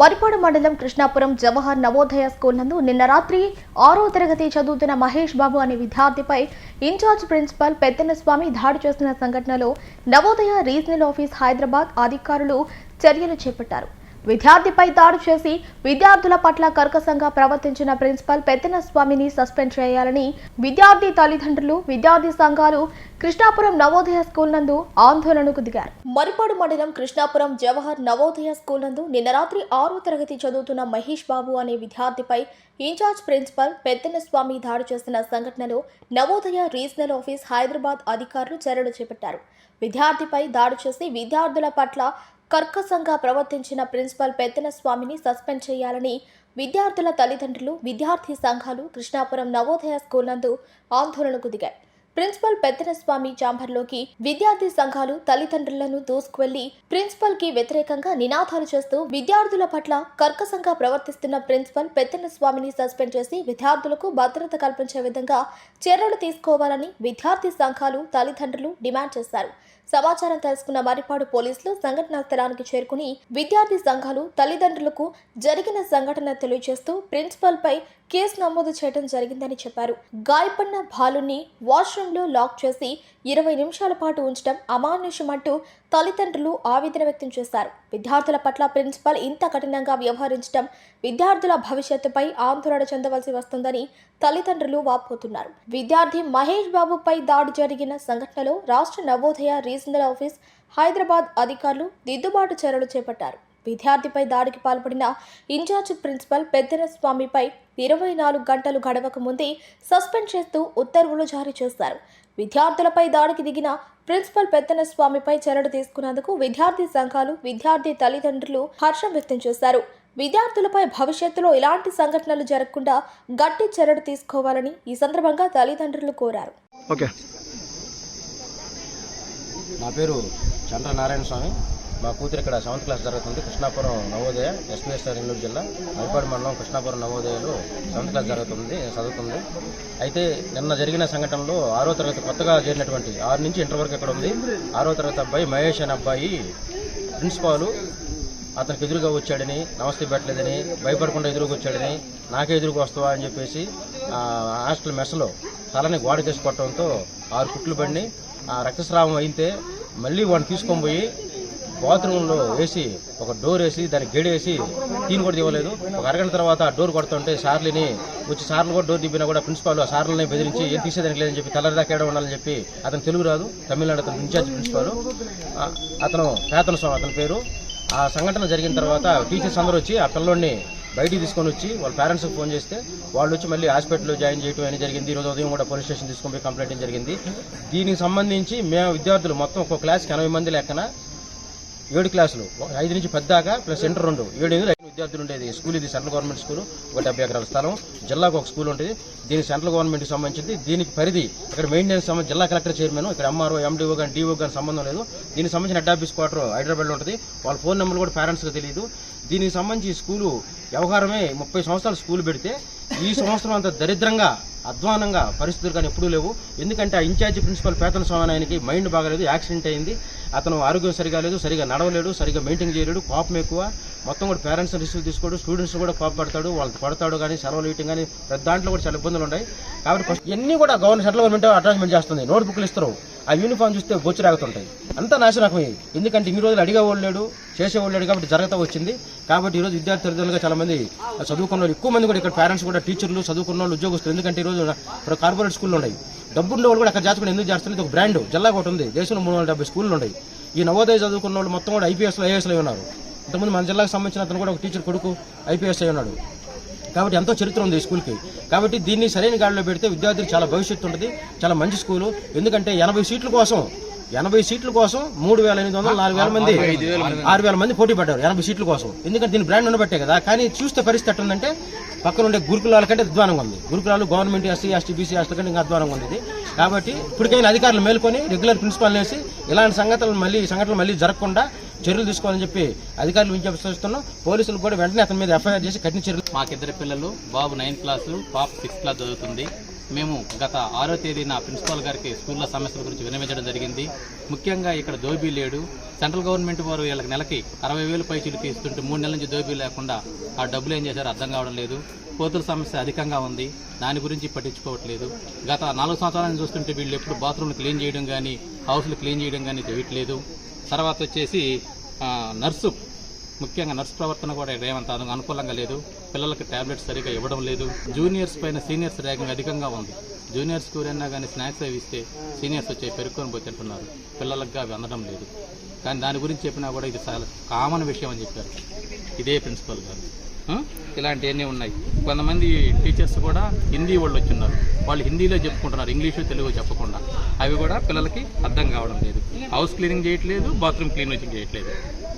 మరిపాడు మండలం కృష్ణాపురం జవహర్ నవోదయ స్కూల్ నందు నిన్న రాత్రి ఆరో తరగతి చదువుతున్న మహేష్ బాబు అనే విద్యార్థిపై in charge principal Peddana Swamy దాడి చేసిన సంఘటనలో నవోదయ రీజనల్ ఆఫీస్ హైదరాబాద్ అధికారులు చర్యలు చేపట్టారు. విద్యార్థిపై దాడి చేసి విద్యార్థుల పట్ల కర్కశంగా ప్రవర్తించిన ప్రిన్సిపల్ పెద్దన స్వామిని సస్పెండ్ చేయాలని విద్యార్థి తల్లిదండ్రులు విద్యార్థి సంఘాలు కృష్ణాపురం నవోదయ స్కూల్ నందు ఆందోళనకు దిగారు. మరిపాడు మండలం కృష్ణాపురం జవహర్ నవోదయ స్కూల్ నందు నిన్న రాత్రి ఆరో తరగతి చదువుతున్న మహేష్ బాబు అనే విద్యార్థిపై in charge principal Peddana Swamy దాడి చేసిన సంఘటనలో నవోదయ రీజనల్ ఆఫీస్ హైదరాబాద్ అధికారులు చర్యలు చేపట్టారు. విద్యార్థిపై దాడి చేసి విద్యార్థుల పట్ల కర్కశంగా ప్రవర్తించిన ప్రిన్సిపల్ పెద్దన స్వామిని సస్పెండ్ చేయాలని విద్యార్థుల తల్లిదండ్రులు విద్యార్థి సంఘాలు కృష్ణాపురం నవోదయ స్కూల్ నందు ఆందోళనకు దిగాయి. ప్రిన్సిపల్ పెద్దన స్వామి చాంబర్లోకి విద్యార్థి సంఘాలు తల్లిదండ్రులను దూసుకువెళ్ళి ప్రిన్సిపల్కి వ్యతిరేకంగా నినాదాలు చేస్తూ విద్యార్థుల పట్ల కర్కశంగా ప్రవర్తిస్తున్న ప్రిన్సిపల్ పెద్దన స్వామిని సస్పెండ్ చేసి విద్యార్థులకు భద్రత కల్పించే విధంగా చర్యలు తీసుకోవాలని విద్యార్థి సంఘాలు తల్లిదండ్రులు డిమాండ్ చేశారు. సమాచారం తెలుసుకున్న మరిపాడు పోలీసులు సంఘటనా స్థలానికి చేరుకుని విద్యార్థి సంఘాలు తల్లిదండ్రులకు జరిగిన సంఘటన తెలియజేస్తూ ప్రిన్సిపల్ పై కేసు నమోదు చేయడం జరిగిందని చెప్పారు. గాయపడిన బాలుని వాష్రూమ్లో లాక్ చేసి ఇరవై నిమిషాల పాటు ఉంచడం అమానుషమంటూ తల్లిదండ్రులు ఆవేదన వ్యక్తం చేశారు. విద్యార్థుల పట్ల ప్రిన్సిపల్ ఇంత కఠినంగా వ్యవహరించడం విద్యార్థుల భవిష్యత్తుపై ఆందోళన చెందవలసి వస్తుందని తల్లిదండ్రులు వాపోతున్నారు. విద్యార్థి మహేష్ బాబుపై దాడి జరిగిన సంఘటనలో రాష్ట్ర నవోదయ రీజనల్ ఆఫీస్ హైదరాబాద్ అధికారులు దిద్దుబాటు చర్యలు చేపట్టారు. విద్యార్థిపై దాడికి పాల్పడిన ఇన్ఛార్జ్ ప్రిన్సిపల్ పెద్దన స్వామిపై ఇరవై నాలుగు గంటలు గడవక ముందే సస్పెండ్ చేస్తూ ఉత్తర్వులు జారీ చేశారు. విద్యార్థులపై దాడికి దిగిన ప్రిన్సిపల్ పెద్దన స్వామిపై చర్యలు తీసుకున్నందుకు విద్యార్థి సంఘాలు విద్యార్థి తల్లిదండ్రులు హర్షం వ్యక్తం చేశారు. విద్యార్థులపై భవిష్యత్తులో ఇలాంటి సంఘటనలు జరగకుండా గట్టి చర్యలు తీసుకోవాలని ఈ సందర్భంగా తల్లిదండ్రులు కోరారు. ఓకే. నా పేరు చంద్ర నారాయణ స్వామి. మా కూతురు ఇక్కడ సెవెంత్ క్లాస్ జరుగుతుంది కృష్ణాపురం నవోదయ ఎస్పీఎస్ నెల్లూరు జిల్లా మైపాడు మండలం కృష్ణాపురం నవోదయలో సెవెంత్ క్లాస్ జరుగుతుంది చదువుతుంది. అయితే నిన్న జరిగిన సంఘటనలో ఆరో తరగతి కొత్తగా చేరినటువంటి ఆరు నుంచి ఇంటర్ వరకు ఇక్కడ ఉంది. ఆరో తరగతి అబ్బాయి మహేష్ అనే అబ్బాయి ప్రిన్సిపాలు అతనికి ఎదురుగా వచ్చాడని నమస్తే పెట్టలేదని భయపడకుండా ఎదురుగా వచ్చాడని నాకే ఎదురుగా వస్తావా అని చెప్పేసి హాస్టల్ మెస్లో తలని గోడ చేసి కొట్టడంతో ఆరు కుట్లు పడిని ఆ రక్తస్రావం అయితే మళ్ళీ వాడిని తీసుకొని పోయి బాత్రూంలో వేసి ఒక డోర్ వేసి దానికి గేడేసి తీని కూడా ఇవ్వలేదు ఒక అరగంట తర్వాత డోర్ కొడుతుంటే సార్లని వచ్చి సార్లు కూడా డోర్ దిప్పినా కూడా ప్రిన్సిపాల్ ఆ సార్లని బెదిరించి ఏం తీసేదానికి లేదని చెప్పి తెల్లరిదాకా ఏడ ఉండాలని చెప్పి అతను తెలుగు రాదు తమిళనాడు అతను ఇన్ఛార్జ్ ప్రిన్సిపాల్. అతను పేతన స్వామి అతని పేరు. ఆ సంఘటన జరిగిన తర్వాత టీచర్స్ అందరూ వచ్చి ఆ పిల్లోడిని బయటికి తీసుకొని వచ్చి వాళ్ళ పేరెంట్స్కి ఫోన్ చేస్తే వాళ్ళు వచ్చి మళ్ళీ హాస్పిటల్లో జాయిన్ చేయడం అనేది జరిగింది. ఈరోజు ఉదయం కూడా పోలీస్ స్టేషన్ తీసుకొని పోయి కంప్లైంట్ జరిగింది. దీనికి సంబంధించి మేము విద్యార్థులు మొత్తం ఒక క్లాస్కి ఎనభై మంది లెక్కన ఏడు క్లాసులు. ఒక ఐదు నుంచి పెద్దాక ప్లస్ ఇంటర్ రెండు. ఏడు ఎనిమిది ఐదు విద్యార్థులు ఉండేది. స్కూల్ ఇది సెంట్రల్ గవర్నమెంట్ స్కూల్. ఒక డెబ్బై ఎకరాల స్థలం. జిల్లాకు ఒక స్కూల్ ఉంటుంది. దీనికి సెంట్రల్ గవర్నమెంట్కి సంబంధించింది. దీనికి పరిధి ఇక్కడ మెయింటెనెన్స్ సంబంధించి జిల్లా కలెక్టర్ చైర్మన్ ఇక్కడ ఎంఆర్ఓ ఎండిఓ కానీ డిఓ కానీ సంబంధం లేదు. దీనికి సంబంధించిన హెడ్ ఆఫీస్ క్వార్టర్ హైదరాబాద్లో ఉంటుంది. వాళ్ళ ఫోన్ నెంబర్ కూడా పేరెంట్స్కి తెలియదు. దీనికి సంబంధించి స్కూలు వ్యవహారమే ముప్పై సంవత్సరాలు స్కూల్ పెడితే ఈ సంవత్సరం అంత దరిద్రంగా అధ్వానంగా పరిస్థితులు కానీ ఎప్పుడూ లేవు. ఎందుకంటే ఆ ఇన్ఛార్జి ప్రిన్సిపల్ పేతన స్వామి ఆయనకి మైండ్ బాగాలేదు యాక్సిడెంట్ అయింది. అతను ఆరోగ్యం సరిగా లేదు సరిగా నడవలేడు సరిగా మెయింటైన్ చేయలేడు కోపం ఎక్కువ. మొత్తం కూడా పేరెంట్స్ రిసీవ్ తీసుకోడు స్టూడెంట్స్ కూడా కోపపడతాడు వాళ్ళు కొడతాడు కానీ సెలవులు ఇవ్వటం కానీ పెద్ద దాంట్లో కూడా చాలా ఇబ్బందులు ఉన్నాయి. కాబట్టి ఇవన్నీ కూడా గవర్నమెంట్ సెంట్రల్ గవర్నమెంట్ అటాచ్మెంట్ చేస్తుంది. నోట్ బుక్లు ఇస్తారు. ఆ యూనిఫామ్ చూస్తే గోచరాగుతుంటాయి అంతా నాశనకమయ్యాయి ఎందుకంటే ఇన్ని రోజులు అడిగేవాళ్ళు లేడు చేసేవాళ్ళు లేడు కాబట్టి జరగతా వచ్చింది. కాబట్టి ఈరోజు విద్యార్థి తల్లిదండ్రులుగా చాలా మంది చదువుకున్న ఎక్కువ మంది కూడా ఇక్కడ పేరెంట్స్ కూడా టీచర్లు చదువుకున్న వాళ్ళు ఉద్యోగస్తులు. ఎందుకంటే ఈ రోజు ఇప్పుడు కార్పొరేట్ స్కూల్లో ఉన్నాయి. డబ్బులు ఉన్న వాళ్ళు కూడా అక్కడ జాచుకుని ఎందుకు చేస్తారు ఒక బ్రాండ్ జిల్లా ఒకటి ఉంది. దేశంలో మూడు వందల డెబ్బై స్కూళ్ళు ఉన్నాయి. ఈ నవోదయ చదువుకున్న వాళ్ళు మొత్తం కూడా ఐపీఎస్లో ఐఏఎస్లో ఉన్నారు. ఇంతకుముందు మన జిల్లాకు సంబంధించిన అతను కూడా ఒక టీచర్ కొడుకు ఐపీఎస్ అయి ఉన్నాడు. కాబట్టి ఎంతో చరిత్ర ఉంది ఈ స్కూల్కి. కాబట్టి దీన్ని సరైన గాడిలో పెడితే విద్యార్థులకు చాలా భవిష్యత్తు ఉంటుంది చాలా మంచి స్కూలు. ఎందుకంటే ఎనభై సీట్ల కోసం ఎనభై సీట్ల కోసం మూడు వేల ఎనిమిది వందల నాలుగు వేల మంది ఆరు వేల మంది పోటీ పడ్డారు ఎనభై సీట్ల కోసం. ఎందుకంటే దీని బ్రాండ్ ఉండబట్టే కదా. కానీ చూస్తే పరిస్థితి ఎట్టుందంటే పక్కన ఉండే గురుకులాల కంటే అధ్వానంగా ఉంది. గురుకులాలు government SC ST BC hostel కంటే ఇంకా అధ్వానంగా ఉంది కాబట్టి ఇప్పటికైనా అధికారులు మేల్కొని రెగ్యులర్ ప్రిన్సిపాల్ వేసి ఇలాంటి సంగతులు మళ్ళీ సంఘటనలు మళ్ళీ జరగకుండా చర్యలు తీసుకోవాలని చెప్పి అధికారులు విజ్ఞప్తిస్తున్నాం పోలీసులు కూడా వెంటనే అతని మీద ఎఫ్ఐఆర్ చేసి కఠిన చర్యలు మాకిద్దరు పిల్లలు బాబు నైన్త్ క్లాసు పాప సిక్స్త్ క్లాస్ చదువుతుంది. మేము గత ఆరో తేదీన ప్రిన్సిపాల్ గారికి స్కూల్లో సమస్యల గురించి వినవించడం జరిగింది. ముఖ్యంగా ఇక్కడ దోబీ లేడు. సెంట్రల్ గవర్నమెంట్ వారు వీళ్ళకి నెలకి అరవై వేలు పైచీలు తీస్తుంటే మూడు నెలల నుంచి దోబీ లేకుండా ఆ డబ్బులు ఏం చేశారో అర్థం కావడం లేదు. కోతుల సమస్య అధికంగా ఉంది. దాని గురించి పట్టించుకోవట్లేదు. గత నాలుగు సంవత్సరాల నుంచి చూస్తుంటే వీళ్ళు ఎప్పుడు బాత్రూమ్లు క్లీన్ చేయడం కానీ హౌస్లు క్లీన్ చేయడం కానీ చేయట్లేదు తర్వాత వచ్చేసి నర్సు ముఖ్యంగా నర్సు ప్రవర్తన కూడా ఏమంత అనుకూలంగా లేదు. పిల్లలకి టాబ్లెట్స్ సరిగా ఇవ్వడం లేదు. జూనియర్స్ పైన సీనియర్స్ ర్యాగింగ్ అధికంగా ఉంది. జూనియర్స్ ఎవరైనా కానీ స్నాక్స్ అవి ఇస్తే సీనియర్స్ వచ్చి పెరుక్కొని పోతుంటున్నారు పిల్లలకు అవి అందడం లేదు. కానీ దాని గురించి చెప్పినా కూడా ఇది చాలా కామన్ విషయం అని చెప్పారు. ఇదే ప్రిన్సిపల్ గారు. ఇలాంటివన్నీ ఉన్నాయి? కొంతమంది టీచర్స్ కూడా హిందీ వాళ్ళు వచ్చిన్నారు వాళ్ళు హిందీలో చెప్పుకుంటున్నారు ఇంగ్లీషు తెలుగు చెప్పకుండా. అవి కూడా పిల్లలకి అర్థం కావడం లేదు. హౌస్ క్లీనింగ్ చేయట్లేదు బాత్రూమ్ క్లీనింగ్ చేయట్లేదు.